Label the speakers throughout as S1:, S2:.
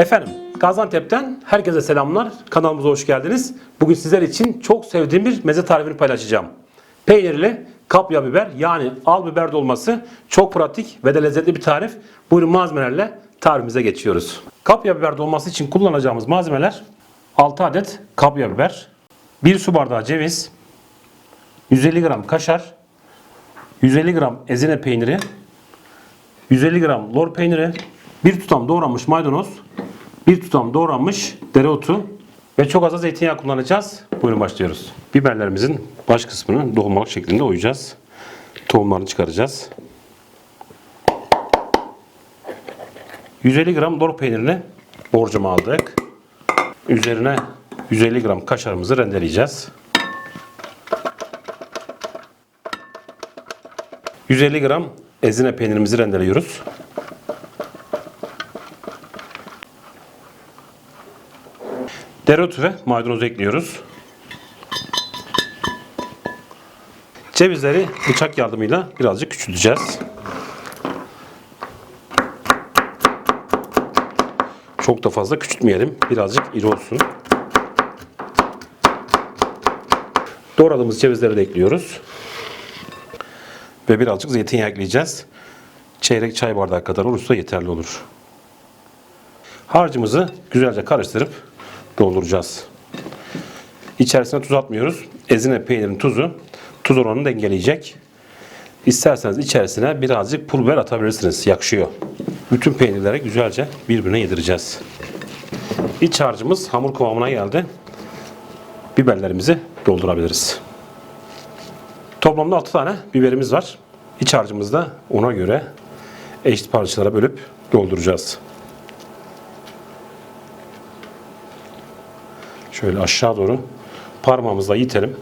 S1: Efendim Gaziantep'ten herkese selamlar. Kanalımıza hoş geldiniz. Bugün sizler için çok sevdiğim bir meze tarifini paylaşacağım. Peynirli kapya biber yani al biber dolması çok pratik ve de lezzetli bir tarif. Buyurun malzemelerle tarifimize geçiyoruz. Kapya biber dolması için kullanacağımız malzemeler 6 adet kapya biber, 1 su bardağı ceviz, 150 gram kaşar, 150 gram ezine peyniri, 150 gram lor peyniri, bir tutam doğranmış maydanoz, bir tutam doğranmış dereotu ve çok az da zeytinyağı kullanacağız. Buyurun başlıyoruz. Biberlerimizin baş kısmını dolmalık şeklinde oyacağız. Tohumlarını çıkaracağız. 150 gram lor peynirini borcama aldık. Üzerine 150 gram kaşarımızı rendeleyeceğiz. 150 gram ezine peynirimizi rendeliyoruz. Dereotu ve maydanozu ekliyoruz. Cevizleri bıçak yardımıyla birazcık küçülteceğiz. Çok da fazla küçültmeyelim. Birazcık iri olsun. Doğradığımız cevizleri de ekliyoruz. Ve birazcık zeytinyağı ekleyeceğiz. Çeyrek çay bardağı kadar olursa yeterli olur. Harcımızı güzelce karıştırıp dolduracağız. İçerisine tuz atmıyoruz. Ezine peynirin tuzu tuz oranını dengeleyecek. İsterseniz içerisine birazcık pul biber atabilirsiniz. Yakışıyor. Bütün peynirleri güzelce birbirine yedireceğiz. İç harcımız hamur kıvamına geldi. Biberlerimizi doldurabiliriz. Toplamda 6 tane biberimiz var. İç harcımızı da ona göre eşit parçalara bölüp dolduracağız. Şöyle aşağı doğru parmağımızla itelim.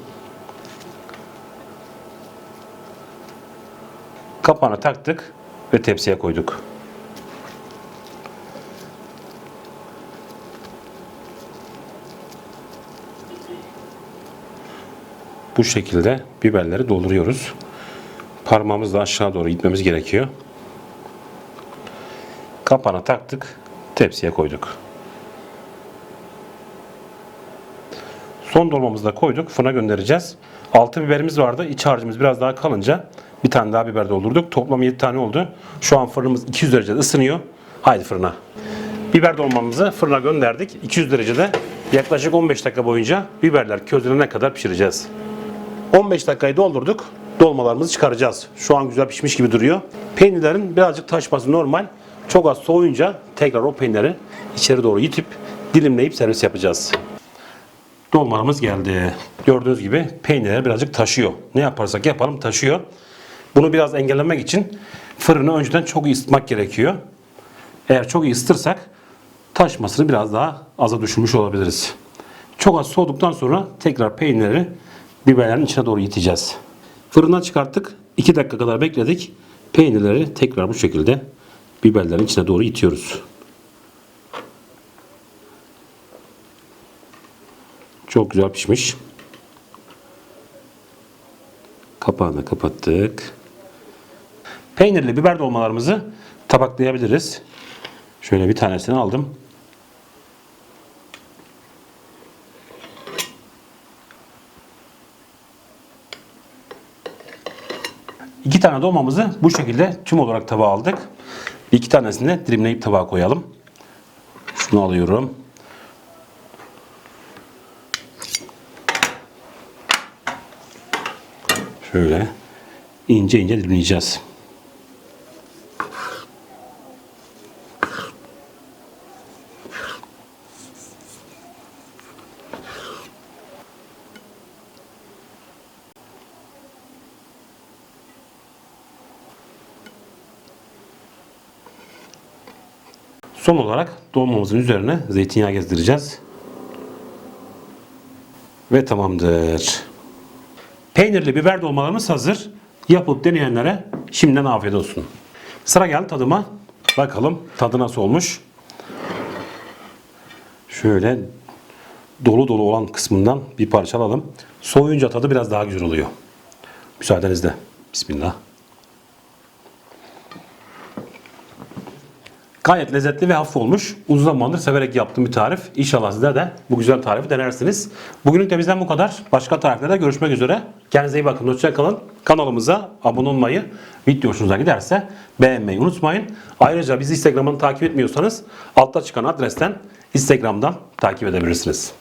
S1: Kapağını taktık ve tepsiye koyduk. Bu şekilde biberleri dolduruyoruz. Parmağımızla aşağı doğru itmemiz gerekiyor. Kapağını taktık, tepsiye koyduk. Son dolmamızı da koyduk. Fırına göndereceğiz. Altı biberimiz vardı. İç harcımız biraz daha kalınca bir tane daha biber doldurduk. Toplam 7 tane oldu. Şu an fırınımız 200 derecede ısınıyor. Haydi fırına. Biber dolmamızı fırına gönderdik. 200 derecede yaklaşık 15 dakika boyunca biberler közlenene kadar pişireceğiz. 15 dakikayı doldurduk. Dolmalarımızı çıkaracağız. Şu an güzel pişmiş gibi duruyor. Peynirlerin birazcık taşması normal. Çok az soğuyunca tekrar o peyniri içeri doğru yitip dilimleyip servis yapacağız. Dolmalarımız geldi. Gördüğünüz gibi peynirler birazcık taşıyor. Ne yaparsak yapalım taşıyor. Bunu biraz engellemek için fırını önceden çok iyi ısıtmak gerekiyor. Eğer çok iyi ısıtırsak taşmasını biraz daha aza düşürmüş olabiliriz. Çok az soğuduktan sonra tekrar peynirleri biberlerin içine doğru yiteceğiz. Fırından çıkarttık. 2 dakika kadar bekledik. Peynirleri tekrar bu şekilde biberlerin içine doğru itiyoruz. Çok güzel pişmiş. Kapağını kapattık. Peynirli biber dolmalarımızı tabaklayabiliriz. Şöyle bir tanesini aldım. İki tane dolmamızı bu şekilde tüm olarak tabağa aldık. İki tanesini de dilimleyip tabağa koyalım. Şunu alıyorum. Şöyle ince ince dilimleyeceğiz. Son olarak dolmamızın üzerine zeytinyağı gezdireceğiz. Ve tamamdır. Peynirli biber dolmalarımız hazır. Yapıp deneyenlere şimdiden afiyet olsun. Sıra geldi tadıma. Bakalım tadı nasıl olmuş. Şöyle dolu dolu olan kısmından bir parça alalım. Soğuyunca tadı biraz daha güzel oluyor. Müsaadenizle. Bismillah. Gayet lezzetli ve hafif olmuş. Uzun zamandır severek yaptığım bir tarif. İnşallah sizler de bu güzel tarifi denersiniz. Bugünlük de bizden bu kadar. Başka tariflerde görüşmek üzere. Kendinize iyi bakın. Hoşçakalın. Kanalımıza abone olmayı, video hoşunuza giderse beğenmeyi unutmayın. Ayrıca bizi Instagram'dan takip etmiyorsanız altta çıkan adresten Instagram'dan takip edebilirsiniz.